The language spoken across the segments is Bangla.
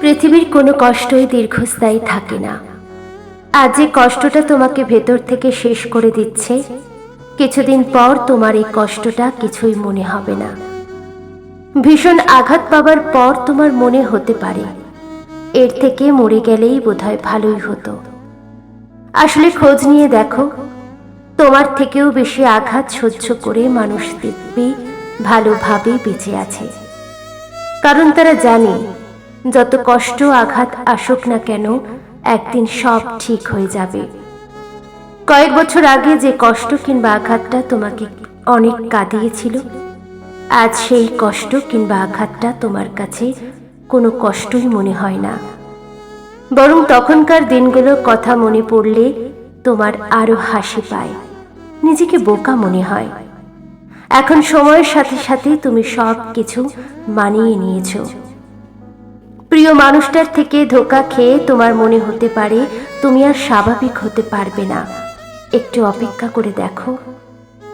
পৃথিবীর কোনো কষ্টই দীর্ঘস্থায়ী থাকে না। আজ যে কষ্টটা তোমাকে ভেতর থেকে শেষ করে দিচ্ছে, কিছুদিন পর তোমার এই কষ্টটা কিছুই মনে হবে না। ভীষণ আঘাত পাবার পর তোমার মনে হতে পারে, এর থেকে মরে গেলেই বোধহয় ভালোই হতো। আসলে খোঁজ নিয়ে দেখো, তোমার থেকেও বেশি আঘাত সহ্য করে মানুষ দিব্যি, ভালোভাবে বেঁচে আছে। কারণ তারা জানে যত কষ্ট আঘাত আসুক না কেন, একদিন সব ঠিক হয়ে যাবে। কয়েক বছর আগে যে কষ্ট কিংবা আঘাতটা তোমাকে অনেক কাঁদিয়েছিল, আজ সেই কষ্ট কিংবা আঘাতটা তোমার কাছে কোনো কষ্টই মনে হয় না। বরং তখনকার দিনগুলোর কথা মনে পড়লে তোমার আরও হাসি পায়, নিজেকে বোকা মনে হয়। এখন সময়ের সাথে সাথে তুমি সব কিছু মানিয়ে নিয়েছো। প্রিয় মানুষটার থেকে ধোকা খেয়ে তোমার মনে হতে পারে তুমি আর স্বাভাবিক হতে পারবে না। একটু অপেক্ষা করে দেখো।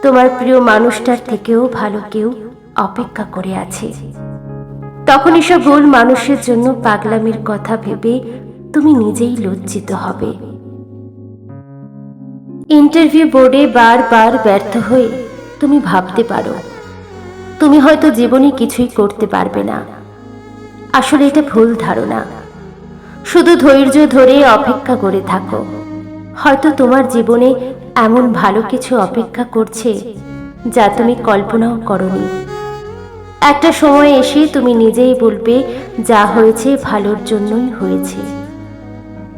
তোমার প্রিয় মানুষটার থেকেও ভালো কেউ অপেক্ষা করে আছে। তখন এসব ভুল মানুষের জন্য পাগলামির কথা ভেবে তুমি নিজেই লজ্জিত হবে। ইন্টারভিউ বোর্ডে বারবার ব্যর্থ হয়ে তুমি ভাবতে পারো। তুমি হয়তো জীবনে কিছুই করতে পারবে না। আসলে এটা ভুল ধারণা। শুধু ধৈর্য ধরে অপেক্ষা করে থাকো। হয়তো তোমার জীবনে এমন ভালো কিছু অপেক্ষা করছে যা তুমি কল্পনাও করনি। একটা সময় এসে তুমি নিজেই বলবে, যা হয়েছে ভালোর জন্যই হয়েছে।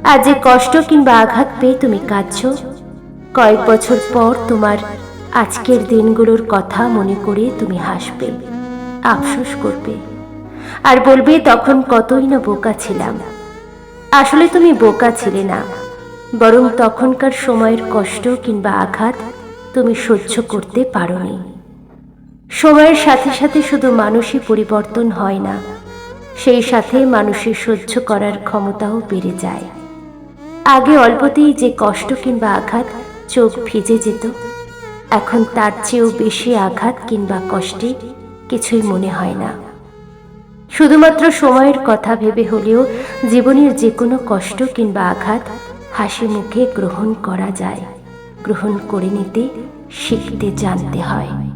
আর যে কষ্ট কিংবা আঘাত পেয়ে তুমি কাঁদছ, কয়েক বছর পর তোমার আজকের দিনগুলোর কথা মনে করে তুমি হাসবে, আফসোস করবে। আর বলবে, তখন কতই না বোকা ছিলাম। আসলে তুমি বোকা ছিলে না। বরং তখনকার সময়ের কষ্ট কিংবা আঘাত তুমি সহ্য করতে পারোনি। সময়ের সাথে সাথে শুধু মানুষই পরিবর্তন হয় না, সেই সাথে মানুষের সহ্য করার ক্ষমতাও বেড়ে যায়। আগে অল্পতেই যে কষ্ট কিংবা আঘাত চোখ ভিজে যেত, এখন তার চেয়েও বেশি আঘাত কিংবা কষ্টে কিছুই মনে হয় না। শুধুমাত্র সময়ের কথা ভেবে হলেও জীবনের যে কোনো কষ্ট কিংবা আঘাত হাসি মুখে গ্রহণ করা যায়। গ্রহণ করে নিতে, শিখতে, জানতে হয়।